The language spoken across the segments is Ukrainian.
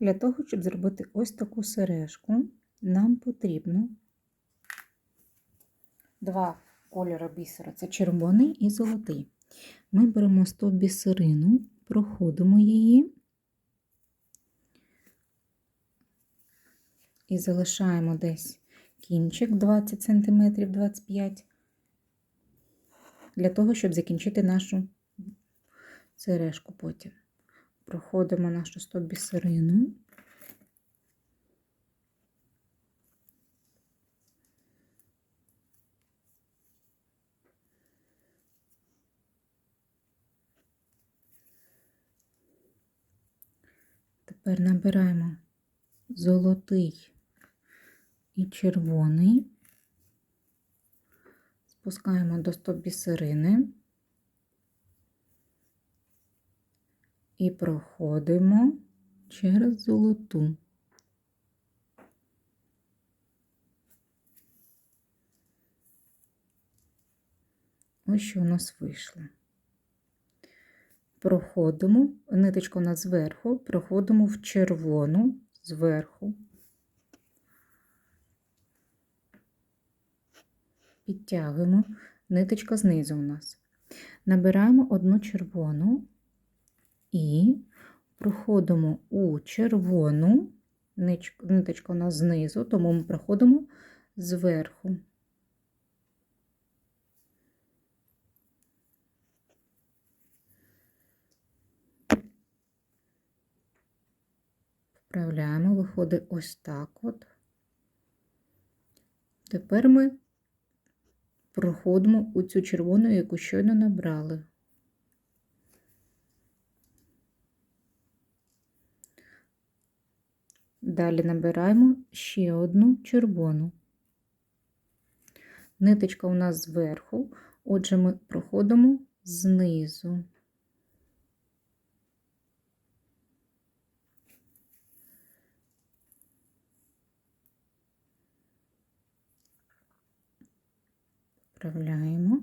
Для того, щоб зробити ось таку сережку, нам потрібно два кольори бісера це червоний і золотий. Ми беремо 100 бісерину, проходимо її і залишаємо десь кінчик 20 см 25 для того, щоб закінчити нашу сережку потім. Проходимо нашу 100 бісерину. Тепер набираємо золотий і червоний, спускаємо до 100 бісерини і проходимо через золоту. Ось що у нас вийшло. Проходимо, ниточка у зверху, проходимо в червону зверху, підтягуємо, ниточка знизу у нас. Набираємо одну червону і проходимо у червону, ниточка у нас знизу, тому ми проходимо зверху. Вправляємо, виходить ось так от. Тепер ми проходимо у цю червону, яку щойно набрали. Далі набираємо ще одну червону. Ниточка у нас зверху, отже, ми проходимо знизу. Вправляємо.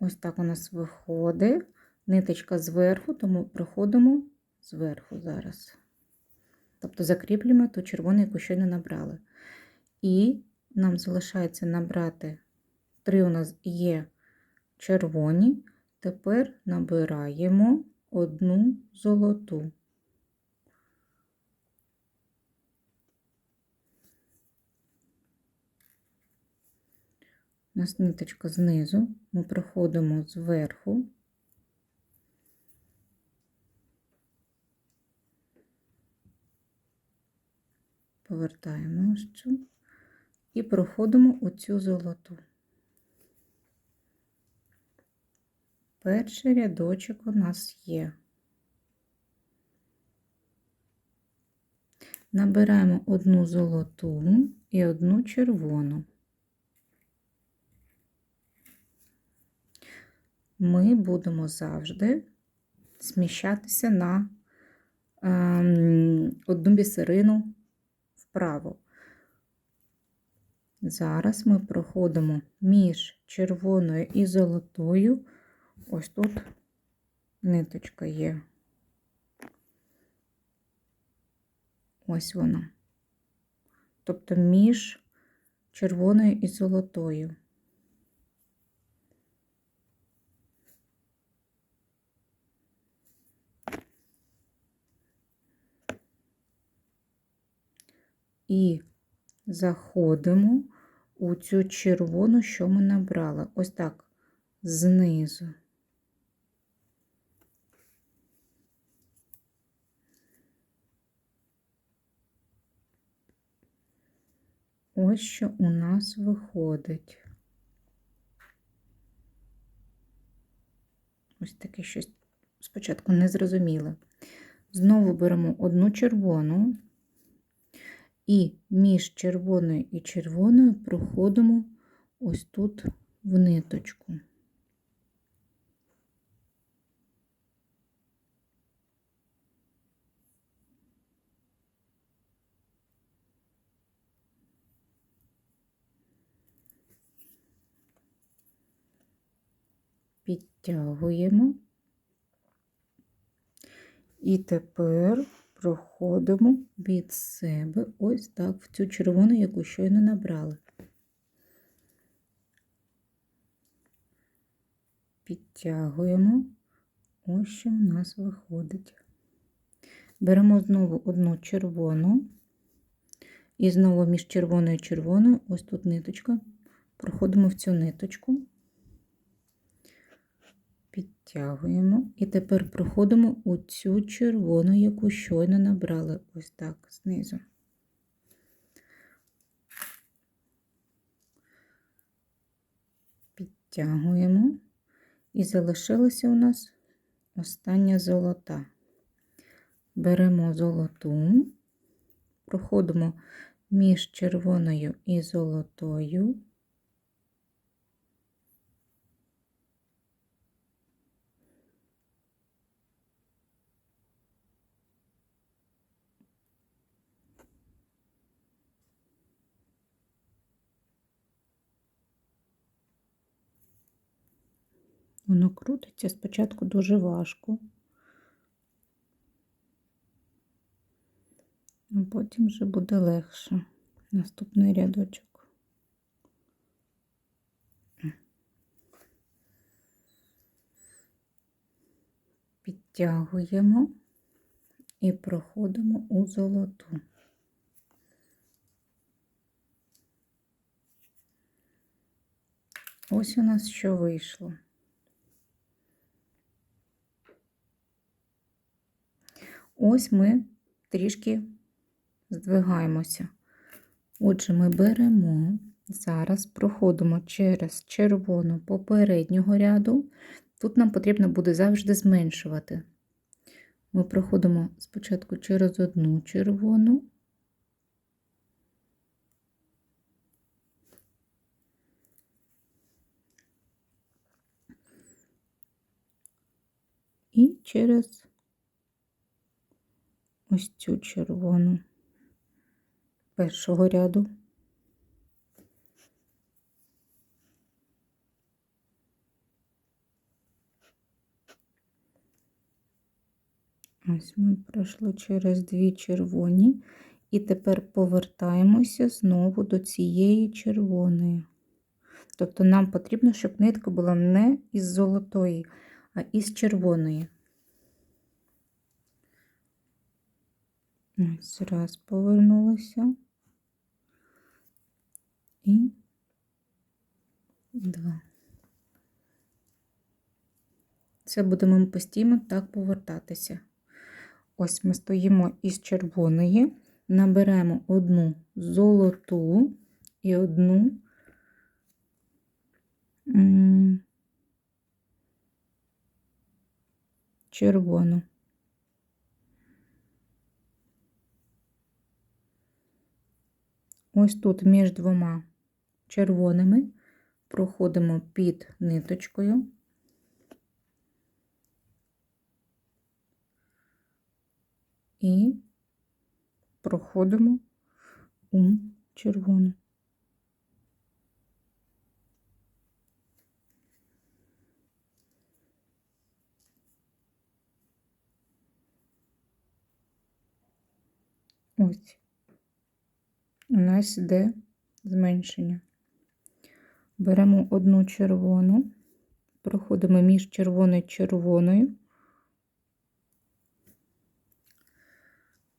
Ось так у нас виходить. Ниточка зверху, тому проходимо зверху зараз. Тобто закріплюємо ту червону, яку щойно набрали. І нам залишається набрати три у нас є червоні. Тепер набираємо одну золоту. У нас ниточка знизу, ми проходимо зверху. Повертаємо ось цю і проходимо у цю золоту. Перший рядочок у нас є. Набираємо одну золоту і одну червону. Ми будемо завжди зміщатися на ем, одну бісерину вправо. Зараз ми проходимо між червоною і золотою. Ось тут ниточка є. Ось вона. Тобто між червоною і золотою. І заходимо у цю червону, що ми набрали. Ось так знизу. Ось що у нас виходить. Ось таке щось спочатку незрозуміле. Знову беремо одну червону і між червоною і червоною проходимо ось тут в ниточку. Підтягуємо. І тепер проходимо від себе. Ось так в цю червону, яку щойно набрали. Підтягуємо, ось що в нас виходить. Беремо знову одну червону, і знову між червоною і червоною, ось тут ниточка, проходимо в цю ниточку, підтягуємо, і тепер проходимо у цю червону, яку щойно набрали, ось так, знизу. Підтягуємо, і залишилася у нас остання золота. Беремо золоту, проходимо між червоною і золотою. Воно крутиться спочатку дуже важко, а потім вже буде легше. Наступний рядочок. Підтягуємо і проходимо у золоту. Ось у нас що вийшло. Ось ми трішки здвигаємося. Отже, ми беремо, зараз проходимо через червону попереднього ряду. Тут нам потрібно буде завжди зменшувати. Ми проходимо спочатку через одну червону. І через ось цю червону першого ряду. Ось ми пройшли через дві червоні, і тепер повертаємося знову до цієї червоної. Тобто нам потрібно, щоб нитка була не із золотої, а із червоної. Ось раз повернулася. І два. Це будемо постійно так повертатися. Ось ми стоїмо із червоної, наберемо одну золоту і одну червону. Ось тут між двома червоними проходимо під ниточкою. І проходимо у червону. Ось у нас йде зменшення. Беремо одну червону, проходимо між червоною і червоною.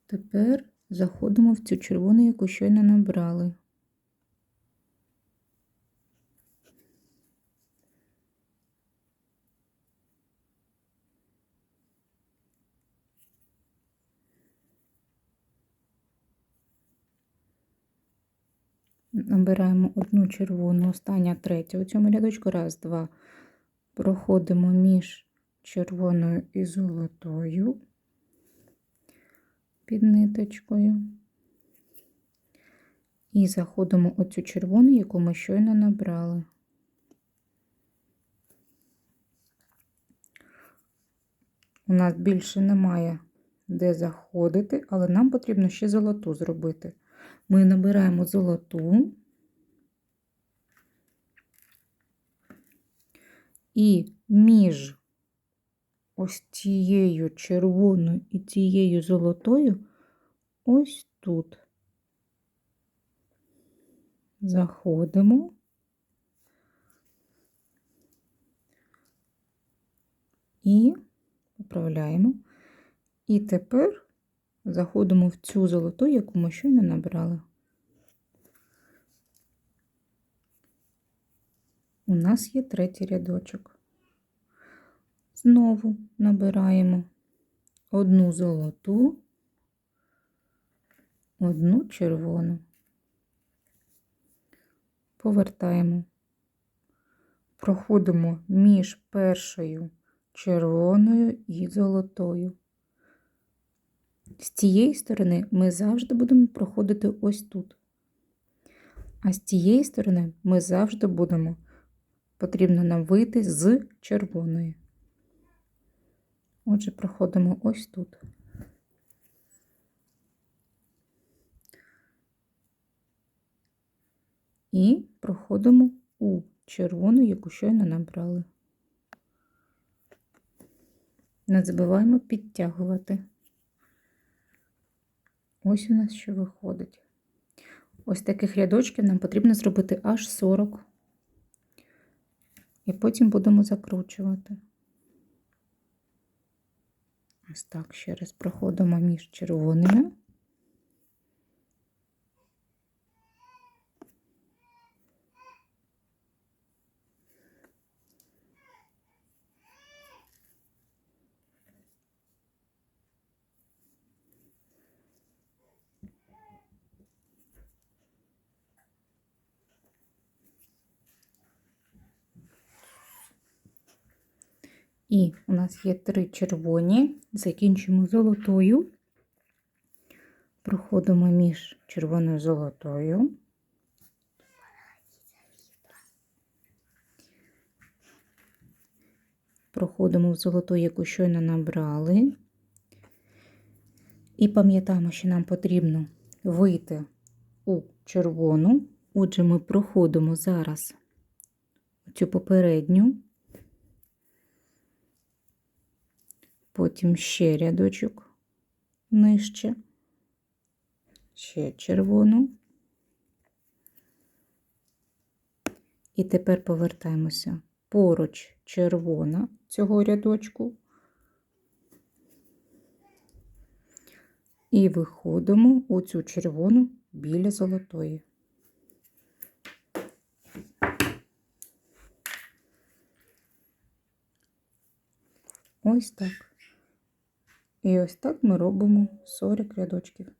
Тепер заходимо в цю червону, яку щойно набрали. Набираємо одну червону, остання третя у цьому рядочку. Раз, два. Проходимо між червоною і золотою під ниточкою. І заходимо оцю червону, яку ми щойно набрали. У нас більше немає де заходити, але нам потрібно ще золоту зробити. Ми набираємо золоту і між ось цією червоною і цією золотою ось тут. Заходимо. І поправляємо. І тепер заходимо в цю золоту, яку ми щойно набрали. У нас є третій рядочок. Знову набираємо одну золоту, одну червону. Повертаємо, проходимо між першою червоною і золотою. З цієї сторони ми завжди будемо проходити ось тут. А з цієї сторони ми завжди будемо, потрібно нам вийти з червоної. Отже, проходимо ось тут. І проходимо у червону, яку щойно набрали. Не забуваємо підтягувати. Ось у нас що виходить. Ось таких рядочків нам потрібно зробити аж 40. І потім будемо закручувати. Ось так ще раз проходимо між червоними. І у нас є три червоні, закінчимо золотою, проходимо між червоною і золотою. Проходимо в золоту, яку щойно набрали. І пам'ятаємо, що нам потрібно вийти у червону. Отже, ми проходимо зараз цю попередню. Потім ще рядочок нижче, ще червону. І тепер повертаємося поруч червона цього рядочку. І виходимо у цю червону біля золотої. Ось так. І ось так ми робимо 40 рядочків.